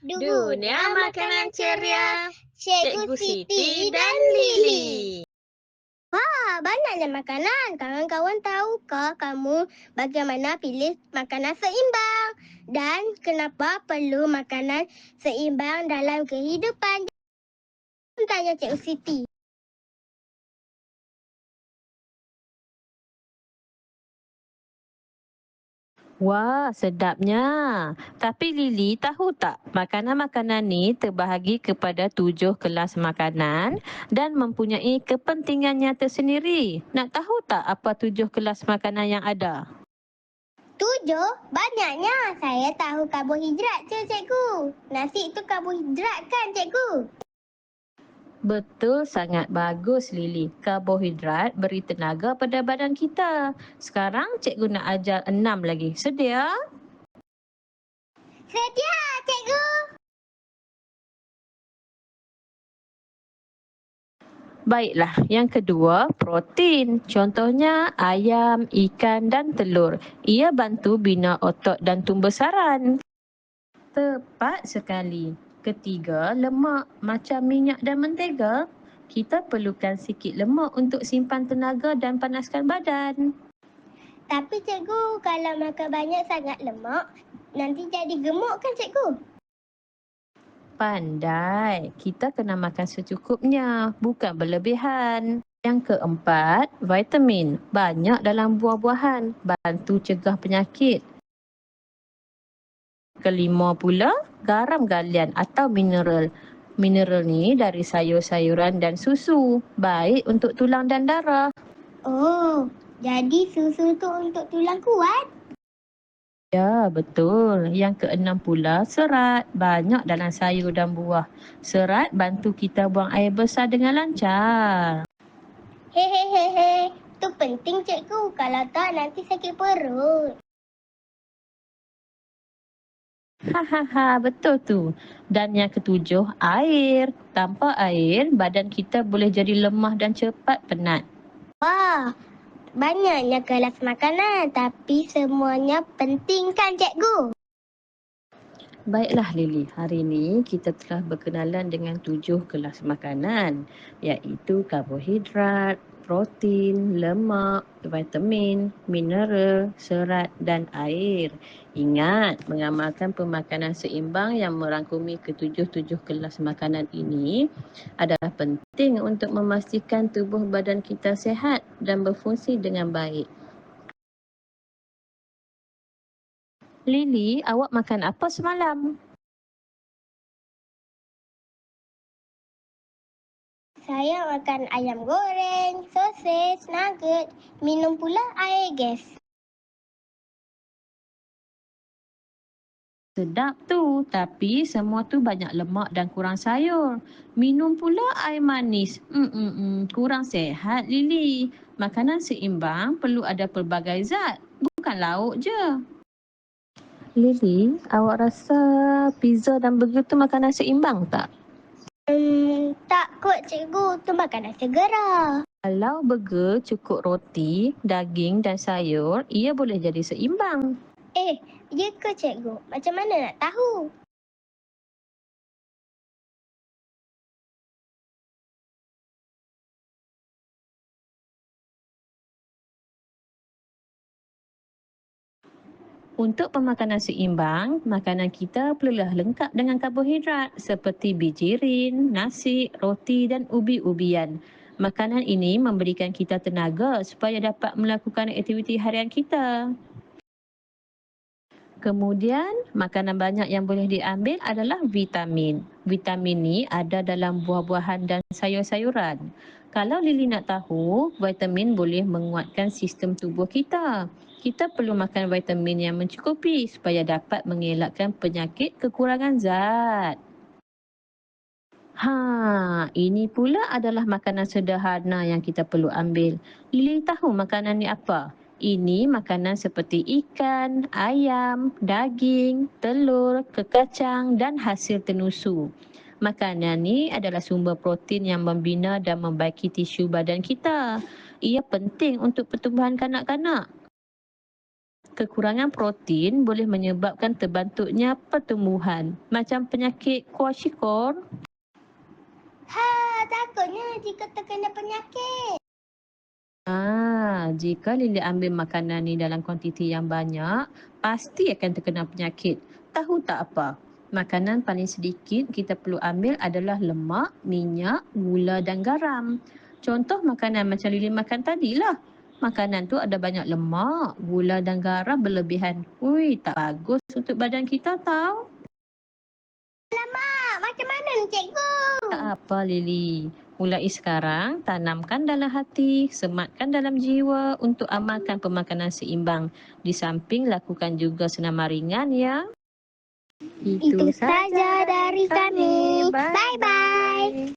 Dunia Makanan Ceria Cikgu Siti dan Lily. Ah, banyaknya makanan. Kawan-kawan tahukah kamu bagaimana pilih makanan seimbang? Dan kenapa perlu makanan seimbang dalam kehidupan? Tanya Cikgu Siti. Wah, sedapnya. Tapi Lily tahu tak, makanan-makanan ni terbahagi kepada tujuh kelas makanan dan mempunyai kepentingannya tersendiri. Nak tahu tak apa tujuh kelas makanan yang ada? Tujuh? Banyaknya. Saya tahu karbohidrat je, Cikgu. Nasi itu karbohidrat kan, Cikgu? Betul sangat bagus Lily. Karbohidrat beri tenaga pada badan kita. Sekarang cikgu nak ajar enam lagi. Sedia? Sedia, Cikgu. Baiklah, yang kedua protein. Contohnya ayam, ikan dan telur. Ia bantu bina otot dan tumbesaran. Tepat sekali. Ketiga, lemak macam minyak dan mentega. Kita perlukan sikit lemak untuk simpan tenaga dan panaskan badan. Tapi Cikgu, kalau makan banyak sangat lemak, nanti jadi gemuk kan, Cikgu? Pandai, kita kena makan secukupnya, bukan berlebihan. Yang keempat, vitamin. Banyak dalam buah-buahan, bantu cegah penyakit. Kelima pula, garam galian atau mineral. Mineral ni dari sayur-sayuran dan susu. Baik untuk tulang dan darah. Oh, jadi susu tu untuk tulang kuat? Ya, betul. Yang keenam pula, serat. Banyak dalam sayur dan buah. Serat bantu kita buang air besar dengan lancar. Hehehehe, tu penting cikgu. Kalau tak nanti sakit perut. Hahaha, betul tu. Dan yang ketujuh, air. Tanpa air, badan kita boleh jadi lemah dan cepat penat. Wah, banyaknya kelas makanan tapi semuanya penting kan cikgu? Baiklah Lily, hari ini kita telah berkenalan dengan tujuh kelas makanan iaitu karbohidrat, protein, lemak, vitamin, mineral, serat dan air. Ingat, mengamalkan pemakanan seimbang yang merangkumi ketujuh-tujuh kelas makanan ini adalah penting untuk memastikan tubuh badan kita sehat dan berfungsi dengan baik. Lily, awak makan apa semalam? Saya makan ayam goreng, sosis, nugget, minum pula air gas. Sedap tu, tapi semua tu banyak lemak dan kurang sayur. Minum pula air manis. Mm-mm-mm, kurang sehat, Lily. Makanan seimbang perlu ada pelbagai zat, bukan lauk je. Lily, awak rasa pizza dan burger tu makanan seimbang tak? Hmm, tak kot cikgu, tu makanan segera. Kalau burger cukup roti, daging dan sayur, ia boleh jadi seimbang. Eh, ya ke cikgu? Macam mana nak tahu? Untuk pemakanan seimbang, makanan kita perlulah lengkap dengan karbohidrat seperti bijirin, nasi, roti dan ubi-ubian. Makanan ini memberikan kita tenaga supaya dapat melakukan aktiviti harian kita. Kemudian, makanan banyak yang boleh diambil adalah vitamin. Vitamin ni ada dalam buah-buahan dan sayur-sayuran. Kalau Lily nak tahu, vitamin boleh menguatkan sistem tubuh kita. Kita perlu makan vitamin yang mencukupi supaya dapat mengelakkan penyakit kekurangan zat. Ha, ini pula adalah makanan sederhana yang kita perlu ambil. Lily tahu makanan ni apa? Ini makanan seperti ikan, ayam, daging, telur, kekacang dan hasil tenusu. Makanan ni adalah sumber protein yang membina dan membaiki tisu badan kita. Ia penting untuk pertumbuhan kanak-kanak. kekurangan protein boleh menyebabkan terbantuknya pertumbuhan macam penyakit kwashiorkor Ha, takutnya jika terkena penyakit. Ah, jika Lily ambil makanan ni dalam kuantiti yang banyak, pasti akan terkena penyakit. Tahu tak apa? Makanan paling sedikit kita perlu ambil adalah lemak, minyak, gula dan garam. Contoh makanan macam Lily makan tadi lah. Makanan tu ada banyak lemak, gula dan garam berlebihan. Ui, tak bagus untuk badan kita tau. Ah, macam mana cikgu? Tak apa Lily. Mulai sekarang, tanamkan dalam hati, sematkan dalam jiwa untuk amalkan pemakanan seimbang. Di samping lakukan juga senam ringan ya. Itu saja dari kami. Bye. Bye-bye.